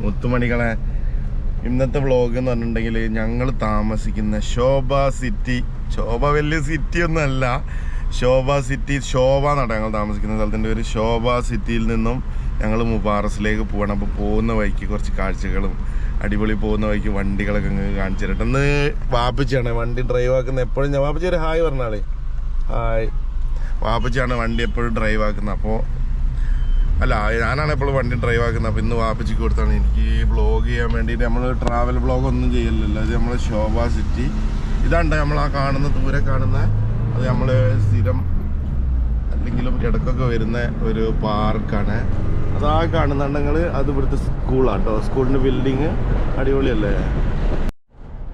മുത്തുമണികളെ ഇന്നത്തെ വ്ളോഗ് എന്ന് പറഞ്ഞിട്ടുണ്ടെങ്കിൽ ഞങ്ങൾ താമസിക്കുന്ന ശോഭ സിറ്റി ശോഭ വലിയ സിറ്റി ഒന്നല്ല ശോഭ സിറ്റി ശോഭ എന്നാണ് ഞങ്ങൾ താമസിക്കുന്ന സ്ഥലത്തിന്റെ പേര്. ശോഭ സിറ്റിയിൽ നിന്നും ഞങ്ങൾ മുബാറസിലേക്ക് പോകണം അപ്പോൾ പോകുന്ന വഴിക്ക് കുറച്ച് കാഴ്ചകളും അടിപൊളി പോകുന്ന വഴിക്ക് വണ്ടികളൊക്കെ അങ്ങ് കാണിച്ചു തരട്ടെ ഇന്ന് വാപ്പിച്ചാണ് വണ്ടി ഡ്രൈവ് ആക്കുന്ന എപ്പോഴും ഞാൻ വാപ്പിച്ച ഒരു ഹായ് പറഞ്ഞാളേ. ഹായ്. വാപ്പിച്ചാണ് വണ്ടി എപ്പോഴും ഡ്രൈവ് ആക്കുന്നത്. അപ്പോൾ അല്ല ഞാനാണ് എപ്പോഴും വണ്ടി ഡ്രൈവ് ആക്കുന്നത്. അപ്പം ഇന്ന് വാപ്പിച്ചിക്ക് കൊടുത്താണ്. എനിക്ക് ബ്ലോഗ് ചെയ്യാൻ വേണ്ടിയിട്ട് നമ്മൾ ട്രാവൽ ബ്ലോഗ് ഒന്നും ചെയ്യലില്ല ഇത് നമ്മൾ ശോഭ സിറ്റി ഇതാണ്ട് നമ്മൾ ആ കാണുന്ന ദൂരെ കാണുന്ന അത് നമ്മൾ സ്ഥിരം അല്ലെങ്കിലും ഇടക്കൊക്കെ വരുന്ന ഒരു പാർക്കാണ്. അത് ആ കാണുന്നുണ്ടെങ്കിൽ അത് ഇവിടുത്തെ സ്കൂളാണ് കേട്ടോ സ്കൂളിന്റെ ബിൽഡിങ് അടിപൊളിയല്ലേ?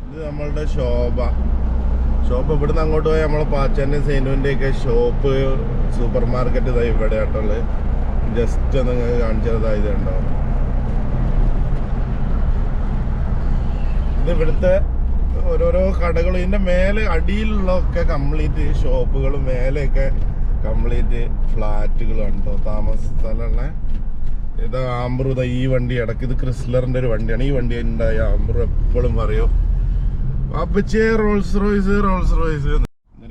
ഇത് നമ്മളുടെ ശോഭ. ഷോപ്പ് ഇവിടുന്ന് അങ്ങോട്ട് പോയാൽ നമ്മളെ പാച്ചാന്റെ സെയിനുവിന്റെയൊക്കെ ഷോപ്പ് സൂപ്പർ മാർക്കറ്റ് ഇതായി ഇവിടെ ആയിട്ടുള്ളത് ജസ്റ്റ് ഒന്ന് നിങ്ങൾക്ക് കാണിച്ചതാ ഇത് ഇവിടുത്തെ ഓരോരോ കടകളും ഇതിന്റെ മേലെ അടിയിലുള്ളതൊക്കെ കംപ്ലീറ്റ് ഷോപ്പുകളും മേലെയൊക്കെ കംപ്ലീറ്റ് ഫ്ലാറ്റുകൾ ഉണ്ടോ താമസ സ്ഥലമുള്ള ഇത് ആംബ്രു ഈ വണ്ടി ഇടയ്ക്ക് ഇത് ക്രിസ്ലറിന്റെ ഒരു വണ്ടിയാണ്. ഈ വണ്ടി ഉണ്ടായി ആംബ്രു എപ്പോഴും പറയും. അപ്പച്ചേ റോൾസ് റോയ്സ് റോൾസ് റോയ്സ്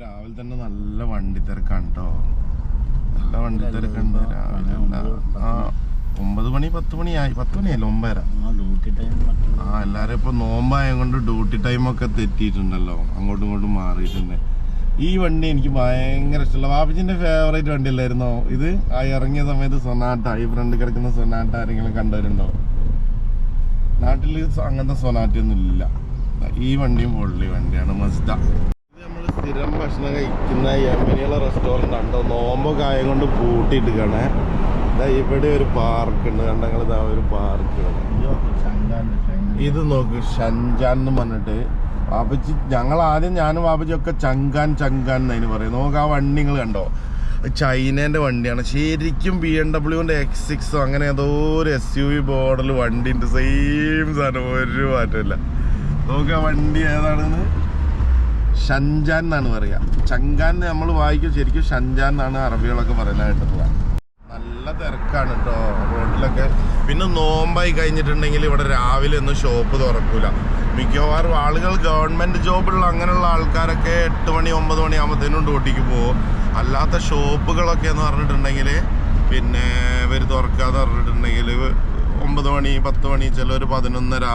രാവിലെ തന്നെ നല്ല വണ്ടി തിരക്കാണ് കേട്ടോ നല്ല വണ്ടി തിരക്കുണ്ട് രാവിലെ എല്ലാ- ആ ഒമ്പത് മണി പത്ത് മണിയായി പത്ത് മണിയല്ല? ഒമ്പതര. ആ എല്ലാരും ഇപ്പൊ നോമ്പായ കൊണ്ട് ഡ്യൂട്ടി ടൈം ഒക്കെ തെറ്റിയിട്ടുണ്ടല്ലോ. അങ്ങോട്ടും ഇങ്ങോട്ടും മാറിയിട്ടുണ്ട്. ഈ വണ്ടി എനിക്ക് ഭയങ്കര ഇഷ്ടമുള്ള വാപ്പിച്ചിന്റെ ഫേവറേറ്റ് വണ്ടി അല്ലായിരുന്നോ ഇത്? ആ ഇറങ്ങിയ സമയത്ത് സൊനാട്ട ഈ ഫ്രണ്ട് കിടക്കുന്ന സൊനാട്ട ആരെങ്കിലും കണ്ടവരുണ്ടോ? നാട്ടിൽ അങ്ങനത്തെ സൊനാറ്റ ഒന്നും ഇല്ല ഈ വണ്ടിയും പൊള്ളി വണ്ടിയാണ് മസ്ത. സ്ഥിരം ഭക്ഷണം കഴിക്കുന്ന യമനിയുള്ള റെസ്റ്റോറന്റ് ഉണ്ടോ നോമ്പ് കായം കൊണ്ട് പൂട്ടിയിട്ടിരിക്കണേ ഇതാ ഇവിടെ ഒരു പാർക്ക് ഉണ്ട്. കണ്ടങ്ങൾ ഇതാ ഒരു പാർക്ക് ഇത് നോക്ക് ഷൻജാൻ എന്ന് പറഞ്ഞിട്ട് വാപ്പച്ചി ഞങ്ങൾ ആദ്യം ഞാനും വാപ്പച്ചി ഒക്കെ ചങ്കാൻ ചങ്കാൻ എന്നതിന് പറയും നോക്ക് ആ വണ്ടി നിങ്ങൾ കണ്ടോ? ചൈനേന്റെ വണ്ടിയാണ്. ശരിക്കും ബി എം ഡബ്ല്യുവിന്റെ എക്സ് സിക്സോ അങ്ങനെ ഏതോ ഒരു എസ് യു വി മോഡൽ വണ്ടിന്റെ സെയിം സാധനം ഒരു മാറ്റമില്ല നോക്കുക വണ്ടി ഏതാണെന്ന്. ഷൻജാൻ എന്നാണ് പറയുക. ചങ്കാൻ നമ്മൾ വായിക്കും ശരിക്കും ഷൻജാൻ എന്നാണ് അറബികളൊക്കെ പറയുന്നതായിട്ടുള്ളത് നല്ല തിരക്കാണ് കേട്ടോ റോഡിലൊക്കെ പിന്നെ നോമ്പായി കഴിഞ്ഞിട്ടുണ്ടെങ്കിൽ ഇവിടെ രാവിലെ ഒന്നും ഷോപ്പ് തുറക്കൂല. മിക്കവാറും ആളുകൾ ഗവൺമെന്റ് ജോബുള്ള അങ്ങനെയുള്ള ആൾക്കാരൊക്കെ എട്ട് മണി ഒമ്പത് മണി ആകുമ്പോഴത്തേനും ഡ്യൂട്ടിക്ക് പോകും. അല്ലാത്ത ഷോപ്പുകളൊക്കെ എന്ന് പറഞ്ഞിട്ടുണ്ടെങ്കിൽ പിന്നെ ഇവർ തുറക്കാതെ പറഞ്ഞിട്ടുണ്ടെങ്കിൽ ഒമ്പത് മണി പത്ത് മണി ചിലർ പതിനൊന്നര.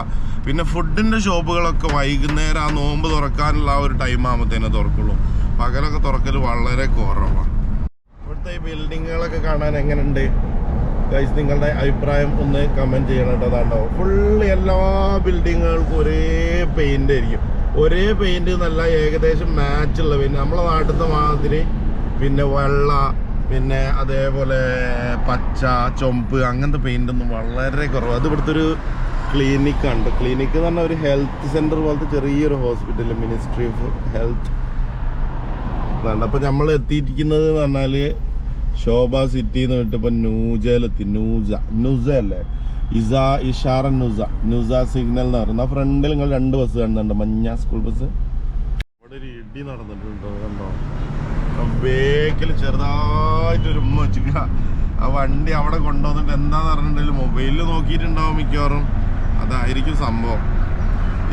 പിന്നെ ഫുഡിന്റെ ഷോപ്പുകളൊക്കെ വൈകുന്നേരം ആ നോമ്പ് തുറക്കാനുള്ള ആ ഒരു ടൈം ആകുമ്പോഴത്തേനെ തുറക്കുള്ളൂ. പകലൊക്കെ തുറക്കൽ വളരെ കുറവാണ് ഇവിടുത്തെ ഈ ബിൽഡിങ്ങുകളൊക്കെ കാണാൻ എങ്ങനെയുണ്ട്? ഗൈസ് നിങ്ങളുടെ അഭിപ്രായം ഒന്ന് കമന്റ് ചെയ്യണം കേട്ടോ അതാണ്ടോ ഫുള്ള് എല്ലാ ബിൽഡിങ്ങുകൾക്കും ഒരേ പെയിന്റ് ആയിരിക്കും. ഒരേ പെയിന്റ് നല്ല ഏകദേശം മാച്ചുള്ള പെയിന്റ് നമ്മളെ നാട്ടിലത്തെ മാതിരി പിന്നെ വെള്ള പിന്നെ അതേപോലെ പച്ച ചുമപ്പ് അങ്ങനത്തെ പെയിന്റ് ഒന്നും വളരെ കുറവ്. അത് ഇവിടുത്തെ ഒരു ക്ലിനിക്ക് ഉണ്ട് ക്ലിനിക്ക് എന്ന് പറഞ്ഞാൽ ഒരു ഹെൽത്ത് സെന്റർ പോലത്തെ ചെറിയൊരു ഹോസ്പിറ്റൽ മിനിസ്ട്രി ഓഫ് ഹെൽത്ത് ഇതാണ് അപ്പൊ നമ്മൾ എത്തിയിരിക്കുന്നത് എന്ന് പറഞ്ഞാൽ ശോഭ സിറ്റി എന്ന് പറഞ്ഞിട്ട് ഇപ്പൊ ന്യൂജയിലെത്തി നൂജ. നുസ അല്ലേ? ഇസ ഇഷാറ നുസ ന്യൂസ സിഗ്നൽ എന്ന് പറയുന്നത് ഫ്രണ്ടിൽ നിങ്ങൾ രണ്ട് ബസ് കാണുന്നുണ്ട്. മഞ്ഞ സ്കൂൾ ബസ് അവിടെ ഒരു ഇടി നടന്നിട്ടുണ്ടോ. കണ്ടോ? ബേക്കിൽ ചെറുതായിട്ട് ഒരു ഉമ്മ വെച്ചിക്ക ആ വണ്ടി അവിടെ കൊണ്ടുവന്നിട്ട് എന്താന്ന് പറഞ്ഞിട്ടുണ്ടെങ്കിൽ മൊബൈലിൽ നോക്കിയിട്ടുണ്ടാവും മിക്കവാറും. അതായിരിക്കും സംഭവം.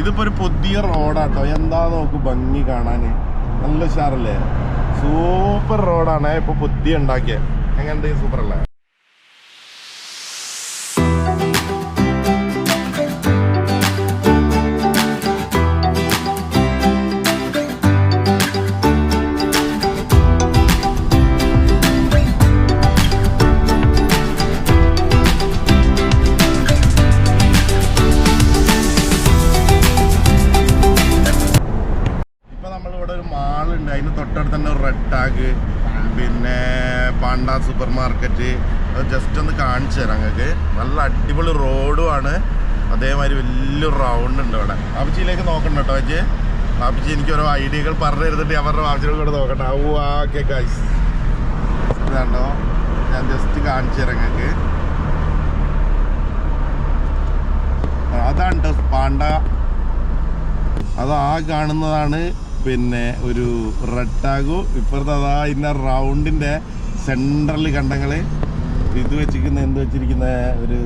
ഇതിപ്പോ ഒരു പുതിയ റോഡാട്ടോ. എന്താ നോക്ക് ഭംഗി കാണാന്. നല്ല ഉഷാറല്ലേ? സൂപ്പർ റോഡാണ്. ഇപ്പൊ പുതിയ ഉണ്ടാക്കിയത് എങ്ങനെയുണ്ട്? സൂപ്പർ അല്ലേ പാണ്ട സൂപ്പർ മാർക്കറ്റ് അത് ജസ്റ്റ് ഒന്ന് കാണിച്ചു തരാം നിങ്ങൾക്ക് നല്ല അടിപൊളി റോഡുമാണ് അതേമാതിരി വലിയൊരു റൗണ്ട് ഉണ്ട് ഇവിടെ ബാബിച്ചിയിലേക്ക് നോക്കണ്ട കേട്ടോ അജയ് ബാബിച്ചി എനിക്ക് ഓരോ ഐഡിയകൾ പറഞ്ഞു തരുന്നിട്ട് അവരുടെ ബാബിച്ചിയുടെ കൂടെ നോക്കട്ടെ. ഔ ആ കേട്ടോ ഞാൻ ജസ്റ്റ് കാണിച്ചു തരാം നിങ്ങൾക്ക് അതാണ് ട്ടോ പാണ്ട? അത് ആ കാണുന്നതാണ് പിന്നെ ഒരു റെഡ് ടാഗു ഇപ്പുറത്തെ അതാ ഇന്ന റൗണ്ടിന്റെ സെൻട്രൽ കണ്ടങ്ങൾ ഇത് വെച്ചിരിക്കുന്ന എന്ത് വെച്ചിരിക്കുന്ന ഒരു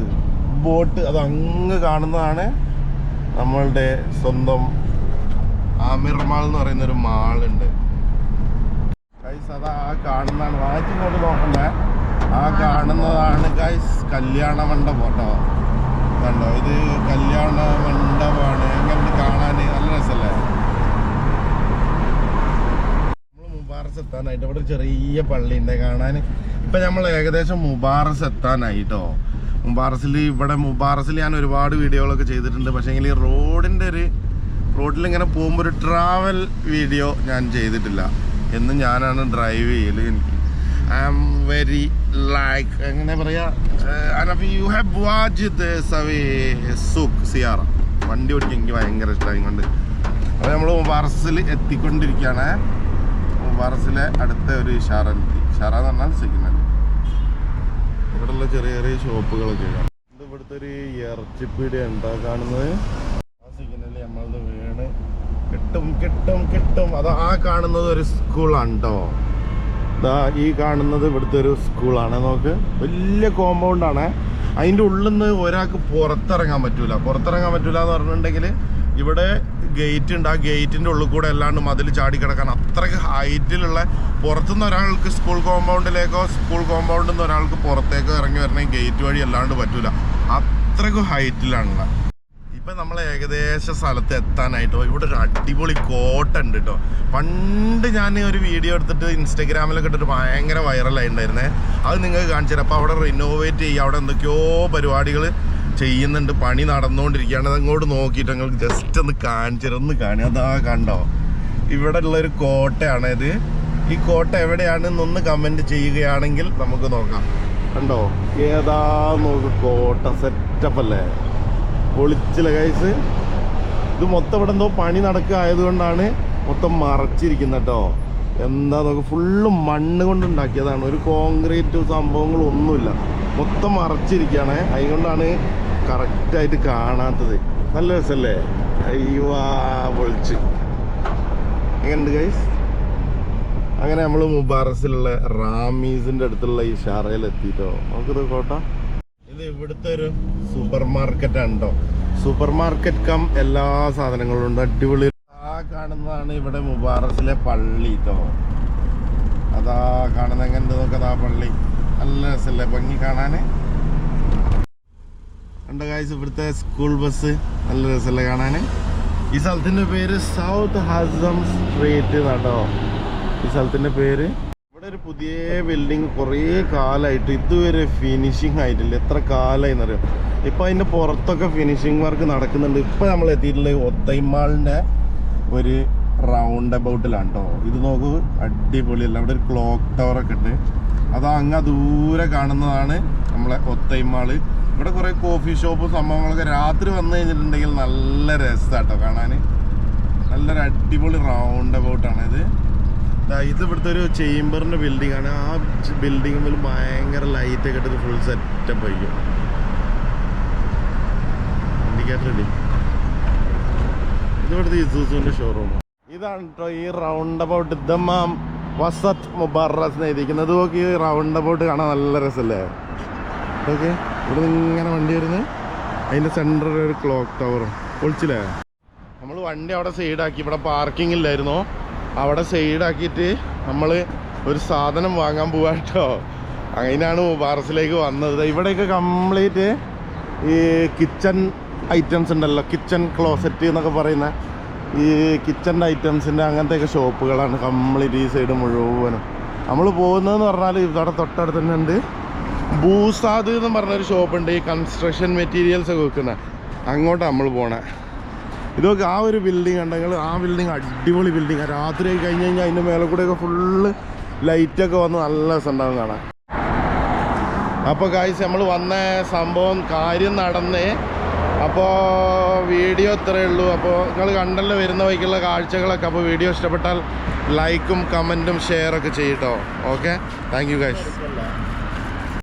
ബോട്ട് അത് അങ്ങ് കാണുന്നതാണ് നമ്മളുടെ സ്വന്തം ആമിർ മാൾ എന്ന് പറയുന്ന ഒരു മാളുണ്ട്. ഗൈസ് അതാ ആ കാണുന്നതാണ്. വായിച്ചിങ്ങോട്ട് നോക്കണ്ടേ. ആ കാണുന്നതാണ് ഗൈസ് കല്യാണ മണ്ഡപം കേട്ടോ. കണ്ടോ? ഇത് കല്യാണ മണ്ഡപമാണ്. എങ്ങനെ കാണാൻ? നല്ല രസമല്ലേ നമ്മൾ മുബാറസ് എത്താനായിട്ട് ഇവിടെ ചെറിയ പള്ളിയുണ്ട് കാണാൻ. ഇപ്പൊ നമ്മൾ ഏകദേശം മുബാറസ് എത്താനായിട്ടോ? മുബാറസിൽ ഇവിടെ മുബാറസിൽ ഞാൻ ഒരുപാട് വീഡിയോകളൊക്കെ ചെയ്തിട്ടുണ്ട്. പക്ഷേ എങ്കിൽ റോഡിന്റെ ഒരു റോഡിൽ ഇങ്ങനെ പോകുമ്പോൾ ഒരു ട്രാവൽ വീഡിയോ ഞാൻ ചെയ്തിട്ടില്ല. എന്ന് ഞാനാണ് ഡ്രൈവ് ചെയ്യൽ. എനിക്ക് ഐ ആം വെരി ലൈക്ക് എങ്ങനെ പറയാ? യു ഹാവ് സിയാറ വണ്ടി ഓടിക്കാൻ എനിക്ക് ഭയങ്കര ഇഷ്ടമായി കൊണ്ട് അപ്പോൾ നമ്മൾ മുബാറസിൽ എത്തിക്കൊണ്ടിരിക്കുകയാണ്. മുബാറസിലെ അടുത്ത ഒരു ഇഷാറ എത്തി ഇഷാറ എന്ന് പറഞ്ഞാൽ സിഗ്നൽ ഇവിടെയുള്ള ചെറിയ ചെറിയ ഷോപ്പുകളൊക്കെ കാണാം. ഇത് ഇവിടുത്തെ ഒരു ഇറച്ചിപ്പീടി ഉണ്ടോ കാണുന്നത്? ആ സിഗ്നലിൽ നമ്മളത് വീണ് കിട്ടും കിട്ടും കിട്ടും. അത് ആ കാണുന്നത് ഒരു സ്കൂളാണ് കേട്ടോ ഇതാ ഈ കാണുന്നത് ഇവിടുത്തെ ഒരു സ്കൂളാണ്. നോക്ക്. വലിയ കോമ്പൗണ്ടാണ് അതിന്റെ ഉള്ളിൽ നിന്ന് ഒരാൾക്ക് പുറത്തിറങ്ങാൻ പറ്റൂല. പുറത്തിറങ്ങാൻ പറ്റൂല എന്ന് പറഞ്ഞിട്ടുണ്ടെങ്കിൽ ഇവിടെ ഗേറ്റ് ഉണ്ട്. ആ ഗേറ്റിന്റെ ഉള്ളിൽ കൂടെ അല്ലാണ്ട് മതിൽ ചാടി കിടക്കാൻ അത്രയ്ക്ക് ഹൈറ്റിലുള്ള പുറത്തുനിന്ന് ഒരാൾക്ക് സ്കൂൾ കോമ്പൗണ്ടിലേക്കോ സ്കൂൾ കോമ്പൗണ്ടിൽ നിന്ന് ഒരാൾക്ക് പുറത്തേക്കോ ഇറങ്ങി വരണമെങ്കിൽ ഗേറ്റ് വഴി അല്ലാണ്ട് പറ്റൂല. അത്രയ്ക്ക് ഹൈറ്റിലാണുള്ള ഇപ്പം നമ്മൾ ഏകദേശ സ്ഥലത്ത് എത്താനായിട്ടോ ഇവിടെ ഒരു അടിപൊളി കോട്ട ഉണ്ട് കേട്ടോ പണ്ട് ഞാൻ ഒരു വീഡിയോ എടുത്തിട്ട് ഇൻസ്റ്റഗ്രാമിലൊക്കെ ഇട്ടിട്ട് ഭയങ്കര വൈറലായിട്ടുണ്ടായിരുന്നേ അത് നിങ്ങൾക്ക് കാണിച്ചു തരാം. അപ്പോൾ അവിടെ റിനോവേറ്റ് ചെയ്യുക അവിടെ എന്തൊക്കെയോ പരിപാടികൾ ചെയ്യുന്നുണ്ട് പണി നടന്നുകൊണ്ടിരിക്കുകയാണ്. അത് അങ്ങോട്ട് നോക്കിയിട്ട് ഞങ്ങൾ ജസ്റ്റ് ഒന്ന് കാണിച്ചിരുന്ന് കാണി. അതാ കണ്ടോ? ഇവിടെ ഉള്ളൊരു കോട്ടയാണ് ഇത്. ഈ കോട്ട എവിടെയാണെന്നൊന്ന് കമന്റ് ചെയ്യുകയാണെങ്കിൽ നമുക്ക് നോക്കാം. കണ്ടോ? ഏതാ നോക്ക് കോട്ട സെറ്റപ്പ് അല്ലേ? പൊളിച്ചില്ല കൈസ് ഇത് മൊത്തം ഇവിടെ എന്തോ പണി നടക്കുക ആയതുകൊണ്ടാണ് മൊത്തം മറച്ചിരിക്കുന്നത് കേട്ടോ. എന്താ നോക്ക് ഫുള്ള് മണ്ണ് കൊണ്ട് ഉണ്ടാക്കിയതാണ്. ഒരു കോൺക്രീറ്റ് സംഭവങ്ങളും ഒന്നുമില്ല മൊത്തം മറച്ചിരിക്കുകയാണ്. അതുകൊണ്ടാണ് കറക്റ്റായിട്ട് കാണാത്തത്. നല്ല രസമല്ലേ അയ്യോ പൊളിച്ച്. എങ്ങനെയുണ്ട് ഗൈസ് അങ്ങനെ നമ്മൾ മുബാറസിലുള്ള റാമീസിന്റെ അടുത്തുള്ള ഈ ഷാറയിൽ എത്തിയിട്ടോ നമുക്കിത് കോട്ട ഇത് ഇവിടുത്തെ ഒരു super market super market cum എല്ലാ സാധനങ്ങളും ഉണ്ട്. അടിപൊളി. ആ കാണുന്നതാണ് ഇവിടെ മുബാറസിലെ പള്ളി കേട്ടോ അതാ കാണുന്ന. എങ്ങനെ നോക്കതാ പള്ളി. നല്ല രസമല്ലേ ഭംഗി കാണാന്? കണ്ട കാഴ്ച ഇവിടുത്തെ സ്കൂൾ ബസ് നല്ല രസമല്ലേ കാണാന്? ഈ സ്ഥലത്തിന്റെ പേര് സൗത്ത് ഹസം സ്ട്രീറ്റ് നടോ ഈ സ്ഥലത്തിന്റെ പേര്. ഇവിടെ ഒരു പുതിയ ബിൽഡിങ് കുറേ കാലമായിട്ട് ഇതുവരെ ഫിനിഷിങ് ആയിട്ടില്ല. എത്ര കാലമായി എന്നറിയാം? ഇപ്പം അതിന്റെ പുറത്തൊക്കെ ഫിനിഷിങ് വർക്ക് നടക്കുന്നുണ്ട്. ഇപ്പം നമ്മൾ എത്തിയിട്ടുള്ള ഒത്തൈമാളിന്റെ ഒരു റൗണ്ട് അബൌട്ടിലാണ് കേട്ടോ ഇത് നോക്കൂ അടിപൊളിയല്ല. അവിടെ ഒരു ക്ലോക്ക് ടവർ ഒക്കെ ഉണ്ട് അതാ അങ്ങ് ദൂരെ കാണുന്നതാണ് നമ്മളെ ഒത്തൈമാൾ. ഇവിടെ കുറെ കോഫി ഷോപ്പ് സംഭവങ്ങളൊക്കെ രാത്രി വന്നു കഴിഞ്ഞിട്ടുണ്ടെങ്കിൽ നല്ല രസമാട്ടോ കാണാൻ നല്ലൊരു അടിപൊളി റൗണ്ട് അബൌട്ടാണ് ഇത്. ഇത് ഇവിടുത്തെ ഒരു ചേംബറിന്റെ ബിൽഡിംഗ് ആണ്. ആ ബിൽഡിങ്ങിൽ ഭയങ്കര ലൈറ്റ് ഒക്കെ ഇട്ടിട്ട് ഫുൾ സെറ്റപ്പ് ആയിരിക്കും. ഇടി ഇത് ഇവിടുത്തെ ഇസൂസുവിന്റെ ഷോറൂം ഇതാണ് കേട്ടോ ഈ റൗണ്ട് അബൌട്ട് ദമാം വസത്ത് മുബറസ് എഴുതിയിരിക്കുന്നത്. നോക്കി റൗണ്ട് അബൌട്ട് കാണാൻ നല്ല രസമല്ലേ ഓക്കെ ഇവിടെ ഇങ്ങനെ വണ്ടി വരുന്നത് അതിന്റെ സെന്ററിൽ ഒരു ക്ലോക്ക് ടവറും ഒളിച്ചില്ലേ? നമ്മൾ വണ്ടി അവിടെ സൈഡാക്കി ഇവിടെ പാർക്കിംഗ് ഇല്ലായിരുന്നു. അവിടെ സൈഡാക്കിയിട്ട് നമ്മൾ ഒരു സാധനം വാങ്ങാൻ പോവാ കേട്ടോ അങ്ങനെയാണ് മുബാറസിലേക്ക് വന്നത്. ഇവിടെയൊക്കെ കംപ്ലീറ്റ് ഈ കിച്ചൺ ഐറ്റംസ് ഉണ്ടല്ലോ. കിച്ചൺ ക്ലോസറ്റ് എന്നൊക്കെ പറയുന്ന ഈ കിച്ചൺ ഐറ്റംസിന്റെ അങ്ങനത്തെയൊക്കെ ഷോപ്പുകളാണ് കംപ്ലീറ്റ് ഈ സൈഡ് മുഴുവനും. നമ്മൾ പോകുന്നതെന്ന് പറഞ്ഞാൽ ഇവിടെ തൊട്ടടുത്ത് തന്നെ ഉണ്ട്. ബൂസാദ് എന്ന് പറഞ്ഞൊരു ഷോപ്പുണ്ട് ഈ കൺസ്ട്രക്ഷൻ മെറ്റീരിയൽസ് ഒക്കെ വെക്കുന്ന. അങ്ങോട്ടാണ് നമ്മൾ പോണേ. ഇതൊക്കെ ആ ഒരു ബിൽഡിംഗ് ഉണ്ടെങ്കിൽ ആ ബിൽഡിംഗ് അടിപൊളി ബിൽഡിംഗ് രാത്രി കഴിഞ്ഞ് കഴിഞ്ഞാൽ അതിന്റെ മേലെ കൂടെയൊക്കെ ഫുള്ള് ലൈറ്റൊക്കെ വന്ന് നല്ല രസമുണ്ടാവും കാണാൻ. അപ്പോൾ കാഴ്ച നമ്മൾ വന്ന സംഭവം കാര്യം നടന്നേ അപ്പോൾ വീഡിയോ ഇത്രയേ ഉള്ളൂ. അപ്പോൾ നിങ്ങൾ കണ്ടല്ലോ വരുന്ന വഴിക്കുള്ള കാഴ്ചകളൊക്കെ. അപ്പോൾ വീഡിയോ ഇഷ്ടപ്പെട്ടാൽ ലൈക്കും കമന്റും ഷെയറൊക്കെ ചെയ്യട്ടോ ഓക്കെ? Thank you guys